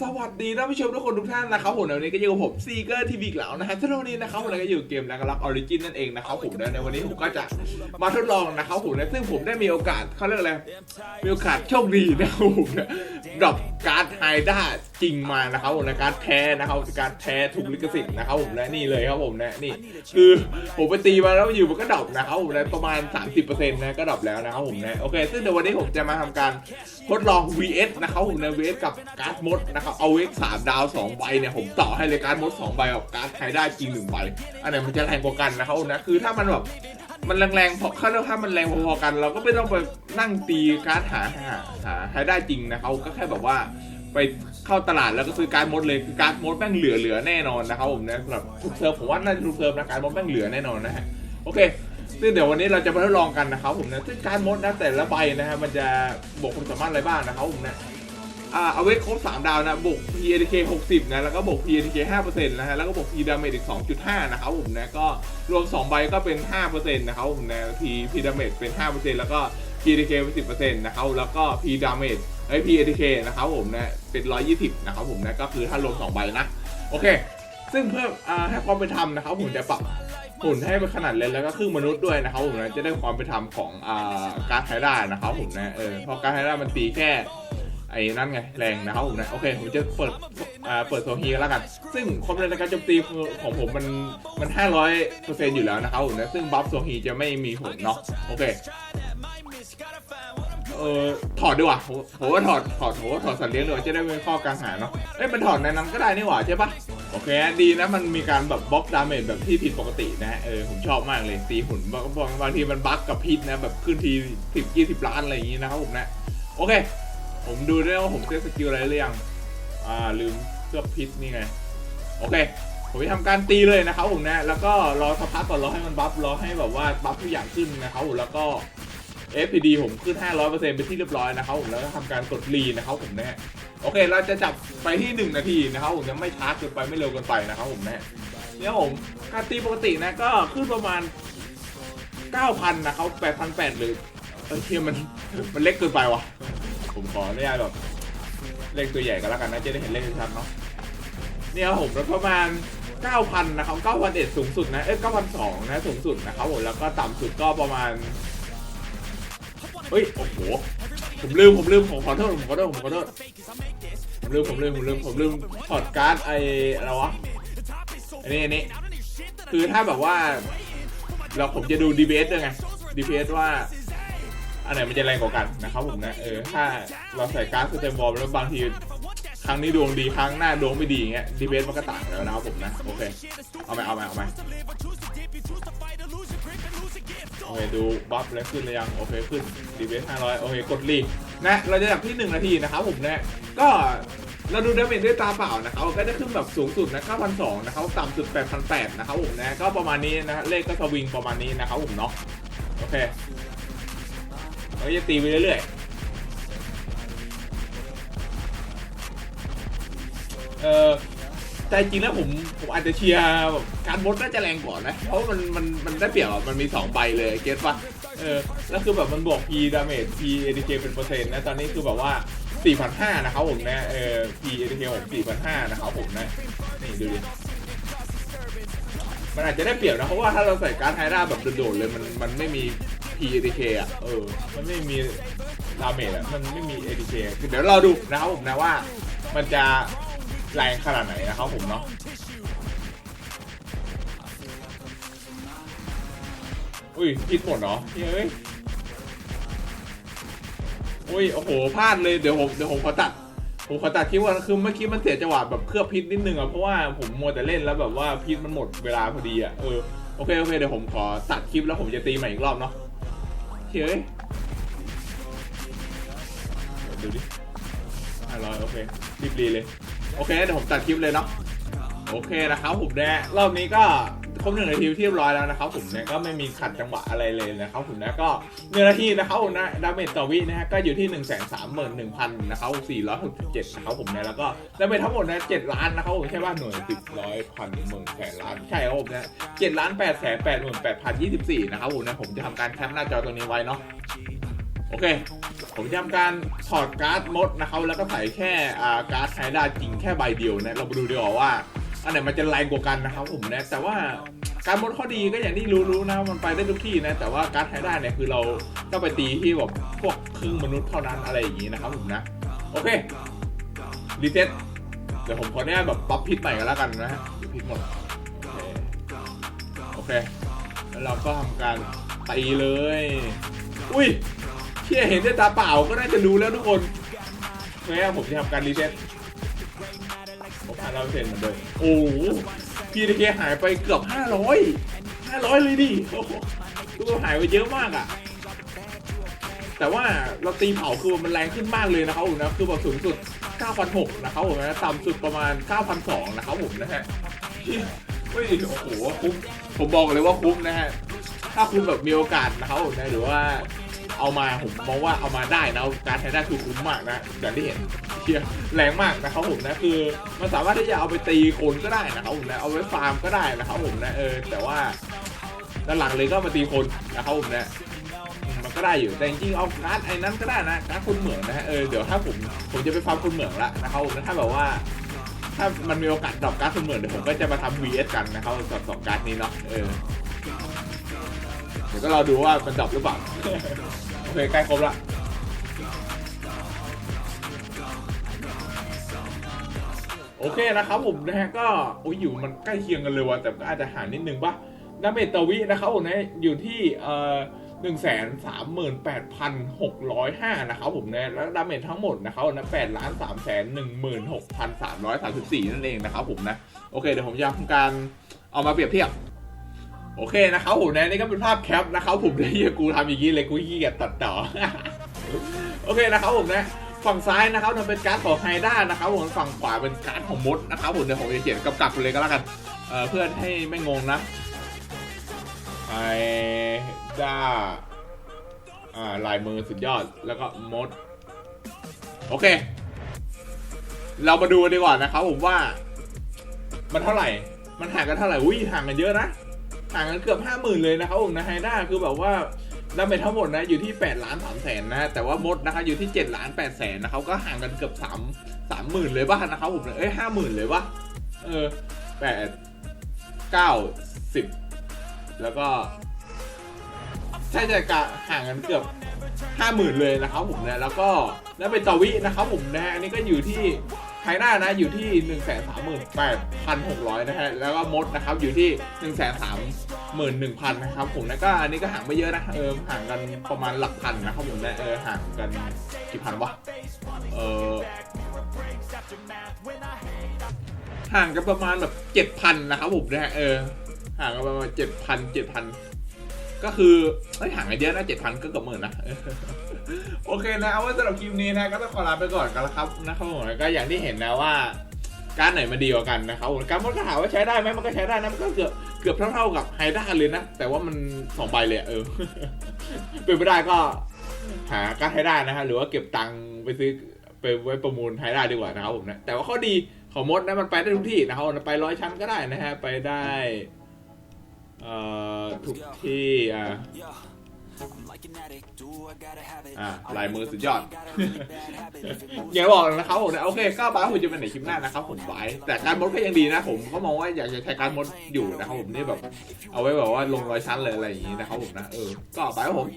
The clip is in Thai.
สวัสดีท่านผู้ชมทุกคนทุกท่านนะครับผมในวันนี้ก็อยู่กับผมซีเกอร์ทีวีกแล้วนะฮะซึ่งในวันนี้นะครับผมก็อยู่เกมนักรักออริจินนั่นเองนะครับผมและในวันนี้ผมก็จะมาทดลองนะครับผมนะซึ่งผมได้มีโอกาสเขาเรียกอะไรมีโอกาสโชคดีนะครับผมนะดรอป การ์ดไฮด้าจริงมานะครับผมนะการ์ดแท้นะครับการ์ดแท้ถูกลิขสิทธิ์นะครับผมและนี่เลยครับผมนะนี่ คือผมไปตีมาแล้วอยู่มันก็ดรอปนะครับผมนะประมาณ 30%นะก็ดรอปแล้วนะครับผมนะโอเค ซึ่งเดี๋ยววันนี้ผมจะมาทำการทดลอง VS นะครับผมนะ VS กับการ์ดมดนะครับเอา VS 3ดาว2ใบเนี่ยผมต่อให้เลยการ์ดมด2ใบกับการ์ดใครได้จริง1ใบอันไหนมันจะแรงกว่ากันนะครับผมนะคือถ้ามันแบบ มันแรงๆพอถ้ามันแรงพอๆกัน เราก็ไม่ต้องไปนั่งตีการ์ดหาหาหาใครได้จริงนะครับก็แค่แบบว่าไปเข้าตลาดแล้วก็ซื้อการ์ดมดเลยคือการ์ดมดแม่งเหลือเหลือแน่นอนนะครับผมนะสำหรับทุกเซิร์ฟผมว่าน่าจะทุกเซิร์ฟนะการ์ดมดแม่งเหลือแน่นอนนะฮะโอเคซึ่งเดี๋ยววันนี้เราจะมาทดลองกันนะครับผมนะซึ่งการ์ดมดนะแต่ละใบนะฮะมันจะบวกความสามารถอะไรบ้างนะครับผมนะ อ่าเอาไว้ครบ3 ดาวนะบวก PADK 60 นะ แล้วก็บวก PADK 5%นะฮะ แล้วก็บวก P damage อีก 2.5 นะครับผมนะ ก็รวม 2 ใบก็เป็น 5%นะครับผมนะ P P damage เป็น 5%แล้วก็ PADK เป็น10%นะครับ แล้วก็ P damage ไอ้ PADK นะครับผมนะ เป็น 120 นะครับผมนะ ก็คือถ้ารวม 2 ใบนะ โอเค ซึ่งเพื่ออให้ความเป็นธรรมนะครับผมจะปรับหุ่นให้เป็นขนาดเล็กแล้วก็ครึ่งมนุษย์ด้วยนะครับผมนะจะได้ความเป็นธรรมของอการไฮด้านะครับผมนะเออเพราะการไฮด้ามันตีแค่ ไอ้นั่นไงแรงนะครับผมนะโอเคผมจะเปิดอ่าเปิดโซฮีแล้วกัน ซึ่งความเร็วในการโจมตีของผมมันมัน 500เปอร์เซ็นต์อยู่แล้วนะครับผมนะซึ่งบัฟโซฮีจะไม่มีผลเนาะโอเคเออถอดดีกว่าผมว่าถอดถอดผมว่าถอดสัตว์เลี้ยงดีกว่าจะได้เป็นข้อกลางหาเนาะเอ้ยมันถอดในนั้นก็ได้นี่หว่าใช่ปะโอเคดีนะมันมีการแบบบล็อกดาเมจแบบที่ผิดปกตินะเออผมชอบมากเลยตีหุ่นบางบางบางทีมันบั๊กกับพิษนะแบบขึ้นทีสิบยี่สิบล้านอะไรอย่างงี้นะครับผมนะโอเค ผมดูด้วยว่าผมเซตสกิลอะไรหรือยัง อ่าลืมเคลือบพิษนี่ไง โอเค ผมจะทำการตีเลยนะครับผมนะ แล้วก็รอสักพักก่อนรอให้มันบัฟรอให้แบบว่าบัฟทุกอย่างขึ้นนะครับผมแล้วก็ FPD ผมขึ้น 500%เป็นที่เรียบร้อยนะครับผมแล้วก็ทำการกดรีนะครับผมนะโอเค เราจะจับไปที่ 1 นาทีนะครับผมยังไม่ช้าเกินไปไม่เร็วเกินไปนะครับผมนะเนี่ยผมการตีปกตินะก็ขึ้นประมาณ 9,000 นะครับ8,800หรือเออเทียมันมันเล็กเกินไปว่ะ ผมขออนุญาตแบบเลขตัวใหญ่กันแล้วกันนะจะได้เห็นเลขชัดเนาะเนี่ยผมล้วประมาณ 9,000 นะครับ9,001สูงสุดนะ เอ้ย9,200นะสูงสุดนะครับผมแล้วก็ต่ำสุดก็ประมาณ เฮ้ย โอ้โห ผมลืม ผมลืม ผมขอโทษ ผมขอโทษ ผมขอโทษ ผมลืม ผมลืม ผมลืม ผมลืมถอดการ์ดไออะไรวะ อันนี้อันนี้ คือถ้าแบบว่า เราผมจะดู DPS ด้วยไง DPS ว่า อันไหนมันจะแรงกว่ากันนะครับผมนะเออถ้าเราใส่การ์ดสเต็มบอลแล้วบางทีครั้งนี้ดวงดีครั้งหน้าดวงไม่ดีเงี้ย DPS มันก็ต่างแล้วนะครับผมนะโอเคเอาไหมเอาไหมเอาไหมโอเคดูบัฟแล้วขึ้นหรือยังโอเคขึ้นดีเวส500โอเคกดรีนะเราจะจับที่1นาทีนะครับผมนะก็เราดูดาเมจด้วยตาเปล่านะครับก็จะขึ้นแบบสูงสุดนะ9,200นะครับต่ำสุด8,800นะครับผมนะก็ประมาณนี้นะเลขก็สวิงประมาณนี้นะครับผมเนาะโอเค เราจะตีไปเรื่อยๆ เออใจจริงแล้วผมผมอาจจะเชียร์แบบการมดน่าจะแรงกว่านะ เพราะมันมันมันได้เปรียบมันมี 2 ใบเลยเก็ตปะเออ แล้วคือแบบมันบวก P damage P ADK เป็นเปอร์เซ็นต์นะ ตอนนี้คือแบบว่า 4,500 นะครับผมนะ เออ P ADK ผม4,500 นะครับผมนะ นี่ดูดิมันอาจจะได้เปรียบนะ เพราะว่าถ้าเราใส่การ์ดไฮราแบบโดดๆเลยมันมันไม่มี ADK อะเออมันไม่มีดาเมจอะมันไม่มี ADK คือเดี๋ยวเราดูนะครับผมนะว่า มันจะแรงขนาดไหนนะครับผมเนาะอุ้ยพิษหมดเหรอเฮ้ยอุ้ยโอ้โหพลาดเลยเดี๋ยวผมเดี๋ยวผมขอตัดผมขอตัดคลิปว่าคือเมื่อกี้มันเสียจังหวะแบบเคลือบพิษนิดนึงอะเพราะว่าผมมัวแต่เล่นแล้วแบบว่าพิษมันหมดเวลาพอดีอะเออโอเคโอเคเดี๋ยวผมขอตัดคลิปแล้วผมจะตีใหม่อีกรอบเนาะ เฮ้ยเดี๋ยวดูดิห้าร้อยโอเครีบรีเลย โอเคเดี๋ยวผมตัดคลิปเลยเนาะโอเคนะครับผมแนะรอบนี้ก็ ครบหนึ่งนาทีที่เรียบร้อยแล้วนะครับผมเนี่ยก็ไม่มีขัดจังหวะอะไรเลยนะครับผมนะก็หนึ่งนาทีนะครับผมนะดาเมจต่อวินะฮะก็อยู่ที่1นึ่งแสนสามหมื่นหนึ่งพันนะครับสี่ร้อยหกสิบเจ็ดนะครับผมเนี่ยแล้วก็ดาเมจทั้งหมดนะเจ็ดล้านนะครับผมใช่ป่ะหน่วยสิบร้อยพันหมื่นแสนล้านใช่ครับผมนะเจ็ดล้านแปดแสนแปดหมื่นแปดพันยี่สิบสี่นะครับผมนะผมจะทำการแคปหน้าจอตรงนี้ไว้เนาะโอเคผมจะทำการถอดการ์ดมดนะครับแล้วก็ใส่แค่การ์ดไฮด้าจริงแค่ใบเดียวนะเรามาดูดีกว่าว่า อันไหนมันจะแรงกว่ากันนะครับผมนะแต่ว่าการมดข้อดีก็อย่างที่รู้ๆนะมันไปได้ทุกที่นะ แต่ว่าการ์ดได้เนี่ยคือเราต้องไปตีที่แบบพวกครึ่งมนุษย์เท่านั้นอะไรอย่างนี้นะครับผมนะ โอเครีเซ็ตเดี๋ยวผมขออนุญาตแบบปั๊บพิษใหม่กันแล้วกันนะฮะเดี๋ยวพิษหมดโอเค แล้วเราก็ทำการตีเลย อุ้ยเชี่ยเห็นด้วยตาเปล่าก็น่าจะรู้แล้วทุกคนแม้ผมจะทำการรีเซ็ต เปอร์เซ็นเหมือนเดิมโอ้โหพีดีเคหายไปเกือบห้าร้อยห้าร้อยเลยดิโอ้โหายไปเยอะมากอะแต่ว่าเราตีเผาคือมันแรงขึ้นมากเลยนะครับผมนะ คือแบบสูงสุด 9,600 นะครับผมนะต่ำสุดประมาณ 9,200 นะครับผมนะฮะเฮ้ยโอ้โหคุ้มผมบอกเลยว่าคุ้มนะฮะ ถ้าคุณแบบมีโอกาสนะครับผมนะหรือว่าเอามาผมมองว่าเอามาได้นะการใช้ได้คือคุ้มมากนะอย่างที่เห็น เชียแรงมากนะครับผมนะคือมันสามารถที่จะเอาไปตีคนก็ได้นะครับผมนะเอาไว้ฟาร์มก็ได้นะครับผมนะเออแต่ว่าด้านหลังเลยก็มาตีคนนะครับผมนะมมันก็ได้อยู่แต่จริงๆเอาการ์ดไอ้นั้นก็ได้นะการ์ดคนเหมืองนะฮะเออเดี๋ยวถ้าผมผมจะไปฟาร์มคนเหมืองละนะครับผมนะถ้าแบบว่าถ้ามันมีโอกาสดรอปการ์ดคนเหมืองเดี๋ยวผมก็จะมาทำ VS กันนะครับกับสองการ์ดนี้เนาะเออเดี๋ยวก็รอดูว่ามันดรอปหรือเปล่าโอเคใกล้ครบละ โอเคนะครับผมนะฮะก็โอ้ยอยู่มันใกล้เคียงกันเลยว่ะแต่ก็อาจจะห่างนิดนึงปะดาเมจต่อวินะครับผมนะอยู่ที่เอ่อหนึ่งแสนสามหมื่นแปดพันหกร้อยห้านะครับผมนะแล้วดาเมจทั้งหมดนะครับนะแปดล้านสามแสนหนึ่งหมื่นหกพันสามร้อยสามสิบสี่นั่นเองนะครับผมนะโอเคเดี๋ยวผมจะทำการเอามาเปรียบเทียบโอเคนะครับผมนะนี่ก็เป็นภาพแคปนะครับผมเนี่เหี้ยกูทำอย่างนี้เลยกูขี้เกียจตัดต่อโอเคนะครับผมนะ ฝั่งซ้ายนะครับมันเป็นการ์ดของไฮด้านะครับผมฝั่งขวาเป็นการ์ดของมดนะครับผมเดี๋ยวผมจะเขียนกำกับไปเลยก็แล้วกันเอ่อเพื่อให้ไม่งงนะไฮด้าอ่าลายมือสุดยอดแล้วก็มด โอเค เรามาดูกันดีกว่านะครับผมว่า มันเท่าไหร่ มันห่างกันเท่าไหร่อุ้ยห่างกันเยอะนะห่างกันเกือบห้าหมื่นเลยนะครับผมนะไฮด้าคือแบบว่า ดาเมจทั้งหมดนะอยู่ที่8ล้าน3แสนนะแต่ว่ามดนะคะอยู่ที่7ล้าน8แสนนะครับก็ห่างกันเกือบ3 3หมื่นเลยป่ะนะครับผมเอ้ยห้าหมื่นเลยป่ะเออแปดเก้าสิบแล้วก็ใช่ใช่กะห่างกันเกือบห้าหมื่นเลยนะครับผมนะแล้วก็แล้วเป็นตวินะครับผมนะฮะอันนี้ก็อยู่ที่ไฮน่านะอยู่ที่1 3 8 6 0 0นะฮะแล้วก็มดนะครับอยู่ที่1 3 1 0 0 0นหนึ่งพันนะครับผมนะก็อันนี้ก็ห่างไม่เยอะนะเออห่างกันประมาณหลักพันนะครับผมนะเออห่างกันกี่พันวะเออห่างกันประมาณแบบ7,000นนะครับผมนะฮะเออห่างกันประมาณ7,000 7,000ก็คือเอ้ห่างกันเยอะนะ7,000ก็เกือบหมื่นนะโอเคนะเอาไว้สำหรับคลิปนี้นะก็ต้องขอลาไปก่อนกันแล้วครับนะครับผมแล้วก็อย่างที่เห็นนะว่าการไหนมาดีกว่ากันนะครับผมการมันก็ถามว่าใช้ได้ไหมมันก็ใช้ได้นะมันก็เกือบ เกือบเท่าๆกับไฮด้าเลยนะ แต่ว่ามันสองใบเลยเออ เป็นไม่ได้ก็ หาการไฮด้านะฮะหรือว่าเก็บตังค์ไปซื้อไปไว้ประมูลไฮด้าดีกว่านะครับผมนะแต่ว่าข้อดีของมดนะมันไปได้ทุกที่นะครับไปร้อยชั้นก็ได้นะฮะไปได้ เอ่อทุกที่อ่า อ่าลายมือสุดยอดอย่าบอกนะครับผมนะโอเคก็บ้าผมจะเป็นไหนคลิปหน้านะครับผมไว้แต่การมดก็ยังดีนะผมก็มองว่าอยากจะใช้การมดอยู่นะครับผมนี่แบบ เอาไว้แบบว่าลงรอยชั้นเลยอะไรอย่างนี้นะครับผมนะเออก็ไปครับผม